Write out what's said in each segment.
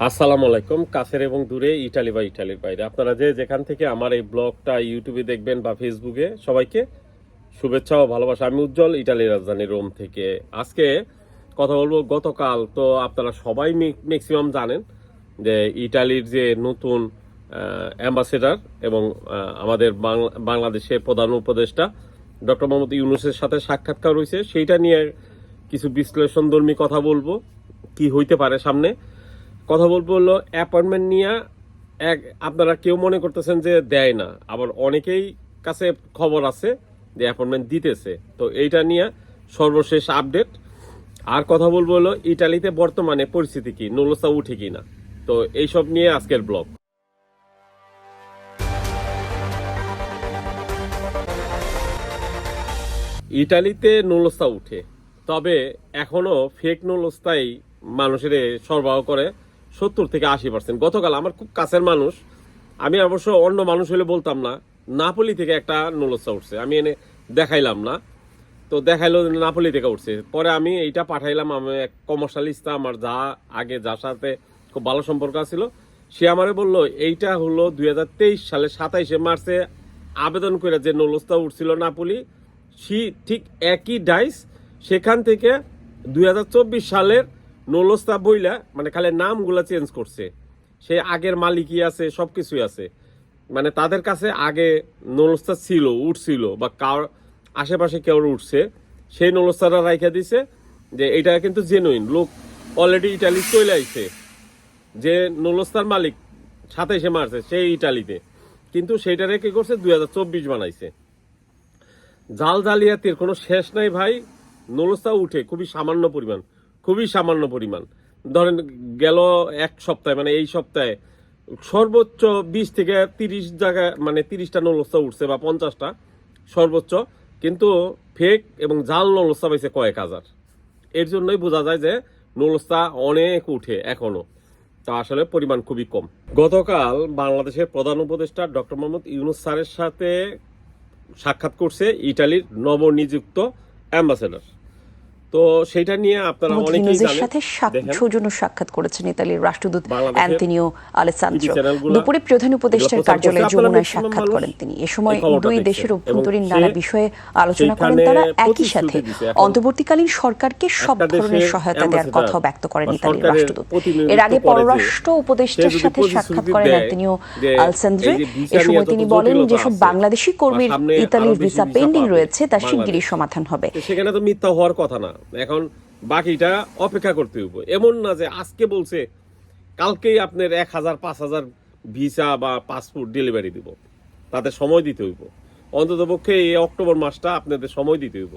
আসসালামু আলাইকুম, কাছের এবং দূরে ইটালি বা ইটালির বাইরে। আপনারা যে যেখান থেকে আমার এই ব্লগটা, ইউটিউবে দেখবেন বা ফেসবুকে, সবাইকে শুভেচ্ছা ও ভালোবাসা। আমি উজ্জ্বল ইটালির রাজধানী রোম থেকে। আজকে কথা বলব, গতকাল তো আপনারা সবাই ম্যাক্সিমাম জানেন যে ইটালির যে নতুন অ্যাম্বাসেডার এবং আমাদের বাংলা- বাংলাদেশের প্রধান উপদেষ্টা ডক্টর মোহাম্মদ ইউনুসের সাথে সাক্ষাৎকার হয়েছে। সেইটা নিয়ে কিছু বিশ্লেষণধর্মী কথা বলব। কি হইতে পারে সামনে? কথা বলব হলো অ্যাপয়েন্টমেন্ট নিয়ে এক, আপনারা কেউ মনে করতেছেন যে দেয় না, আবার অনেকেই কাছে খবর আছে যে অ্যাপয়েন্টমেন্ট দিতেছে। তো এইটা নিয়ে সর্বশেষ আপডেট আর কথা বলব হলো ইটালিতে বর্তমানে পরিস্থিতি কি নলসা উঠে কি না? তো এইসব নিয়ে আজকের ব্লগ। ইটালিতে নুলস্তা উঠে, তবে এখনও ফেক নুলস্তাই মানুষের সরবরাহ করে। সত্তর থেকে আশি পার্সেন্ট গতকাল আমার খুব কাছের মানুষ। আমি অবশ্য অন্য মানুষ হলে বলতাম না। নাপলি থেকে একটা নুলস্তা উঠছে। আমি এনে দেখাইলাম না। তো দেখাইলো নাপলি থেকে উঠছে। পরে আমি এইটা পাঠাইলাম আমি এক কমার্শালিস্টা, আমার যা আগে যার সাথে খুব ভালো সম্পর্ক ছিল সে আমারে বলল, এইটা হলো দুই হাজার তেইশ সালে সাতাইশে মার্চে আবেদন করে যে নলস্তা উঠছিল নাপলি, সি ঠিক একই ডাইস সেখান থেকে দু হাজার চব্বিশ সালের নলস্তা বইলা মানে খালি নামগুলা চেঞ্জ করছে। সে আগের মালিকই আছে সব কিছুই আছে। মানে তাদের কাছে আগে নলস্তা ছিল, উঠছিল, বা কার আশেপাশে কেউ উঠছে, সেই নলস্তাটা রাইখা দিছে যে এটা কিন্তু জেনুইন লোক অলরেডি ইটালি চলে আইছে। যে নলস্তার মালিক সাতাইশে মার্চে, সেই ইটালিতে কিন্তু সেইটারে কি করছে? দুই হাজার চব্বিশ বানাইছে। জাল জালিয়াতির কোনো শেষ নাই ভাই। নলস্তা উঠে, খুবই সামান্য পরিমাণ। খুবই সামান্য পরিমাণ। ধরেন গেল এক সপ্তাহে মানে এই সপ্তাহে সর্বোচ্চ বিশ থেকে তিরিশ জায়গায় মানে তিরিশটা নলস্তা উঠছে বা পঞ্চাশটা সর্বোচ্চ, কিন্তু ফেক এবং জাল নলস্তা পাইছে কয়েক হাজার। এর জন্যই বোঝা যায় যে নলস্তা অনেক উঠে এখনও। তা আসলে পরিমাণ খুবই কম। গতকাল বাংলাদেশের প্রধান উপদেষ্টা ডক্টর মোহাম্মদ ইউনুস স্যারের সাথে সাক্ষাৎ করছে ইটালির নবনিযুক্ত অ্যাম্বাসেডর। তো সেটা নিয়ে আপনারা অনেকেই জানেন। সাথে সৌজন্য সাক্ষাৎ করেছেন ইতালির রাষ্ট্রদূত অ্যান্টনিও আলেসান্দ্রো। দুপুরে প্রধান উপদেষ্টার কার্যালয়ে। যমুনায় সাক্ষাৎ করেন তিনি। এ সময় দুই দেশের অভ্যন্তরীণ নানা বিষয়ে আলোচনা করেন তারা একই সাথে। অন্তর্বর্তীকালীন সরকারকে সব ধরনের সহায়তা দেওয়ার কথা ব্যক্ত করেন ইতালির রাষ্ট্রদূত। এর আগে পররাষ্ট্র উপদেষ্টার সাথে সাক্ষাৎ করেন অ্যান্টনিও যে আলসেন্দ্রে। এই এ সময় তিনি বলেন যেসব আছে, বাংলাদেশি কর্মীর ইতালির ভিসা ভিসা পেন্ডিং রয়েছে তা শিগগিরই সমাধান হবে। সেখানে তো মিথ্যা হওয়ার কথা না। এখন বাকিটা অপেক্ষা করতে হইব। এমন না যে আজকে বলছে, কালকেই আপনার এক হাজার, পাঁচ হাজার ভিসা বা পাসপোর্ট ডেলিভারি দিব। তাদের সময় দিতে হইব। অন্তত পক্ষে এই অক্টোবর মাসটা আপনাদের সময় দিতে হইব।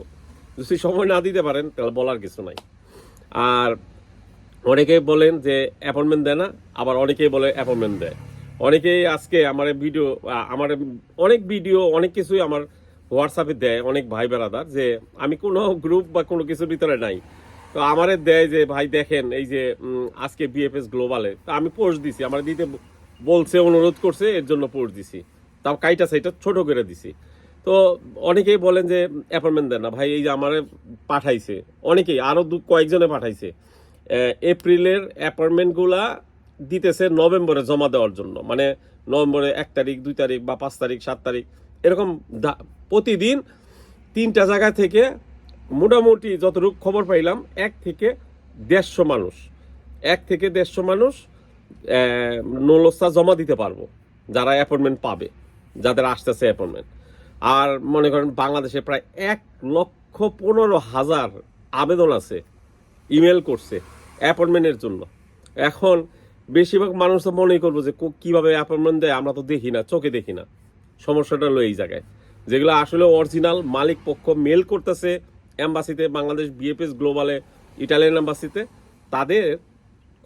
যদি সময় না দিতে পারেন, তাহলে বলার কিছু নাই। আর অনেকেই বলেন যে অ্যাপয়েন্টমেন্ট দেয় না, আবার অনেকেই বলে অ্যাপয়েন্টমেন্ট দেয়। অনেকেই আজকে আমার ভিডিও আমার অনেক ভিডিও অনেক কিছুই আমার হোয়াটসঅ্যাপে দেয় অনেক ভাই বেড়াদার যে, আমি কোনো গ্রুপ বা কোনো কিছুর ভিতরে নাই। তো আমারে দেয় যে, ভাই, দেখেন, এই যে আজকে বিএফএস গ্লোবালে তো আমি পোস্ট দিছি, আমার দিতে বলছে, অনুরোধ করছে, এর জন্য পোস্ট দিছি। তাও কাইটা সাইটা ছোট করে দিছি। তো অনেকেই বলেন যে অ্যাপয়েন্টমেন্ট দেন না, ভাই, এই যে আমারে পাঠাইছে। অনেকেই আরও দু, কয়েকজনে পাঠাইছে। এপ্রিলের অ্যাপয়েন্টমেন্টগুলা দিতেছে নভেম্বরে জমা দেওয়ার জন্য। মানে নভেম্বরে এক তারিখ, দুই তারিখ বা পাঁচ তারিখ, সাত তারিখ, এরকম প্রতিদিন তিনটা জায়গা থেকে মোটামুটি যতটুকু খবর পাইলাম, এক থেকে দেড়শো মানুষ। এক থেকে দেড়শো মানুষ নলস্তা জমা দিতে পারব, যারা অ্যাপয়েন্টমেন্ট পাবে, যাদের আসতেছে অ্যাপয়েন্টমেন্ট আর মনে করেন বাংলাদেশে প্রায় এক লক্ষ পনেরো হাজার আবেদন আছে ইমেল করছে অ্যাপয়েন্টমেন্টের জন্য। এখন বেশিরভাগ মানুষ তো মনেই করব যে কীভাবে অ্যাপয়েন্টমেন্ট দেয়, আমরা তো দেখি না, চোখে দেখি না। সমস্যাটা হলো এই জায়গায়। যেগুলো আসলে অরিজিনাল মালিক পক্ষ মেল করতেছে এম্বাসিতে বাংলাদেশ বিএফএস গ্লোবালে ইটালিয়ান অ্যাম্বাসিতে তাদের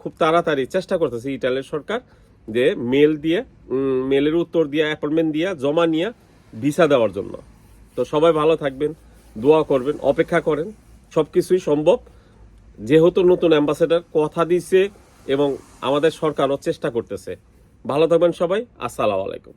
খুব তাড়াতাড়ি চেষ্টা করতেছে ইটালির সরকার যে মেল দিয়ে মেলের উত্তর দিয়ে অ্যাপয়েন্টমেন্ট দিয়ে, জমা নিয়ে ভিসা দেওয়ার জন্য। তো সবাই ভালো থাকবেন, দোয়া করবেন, অপেক্ষা করেন। সব কিছুই সম্ভব। যেহেতু নতুন অ্যাম্বাসেডার কথা দিছে এবং আমাদের সরকারও চেষ্টা করতেছে। ভালো থাকবেন সবাই। আসসালামু আলাইকুম।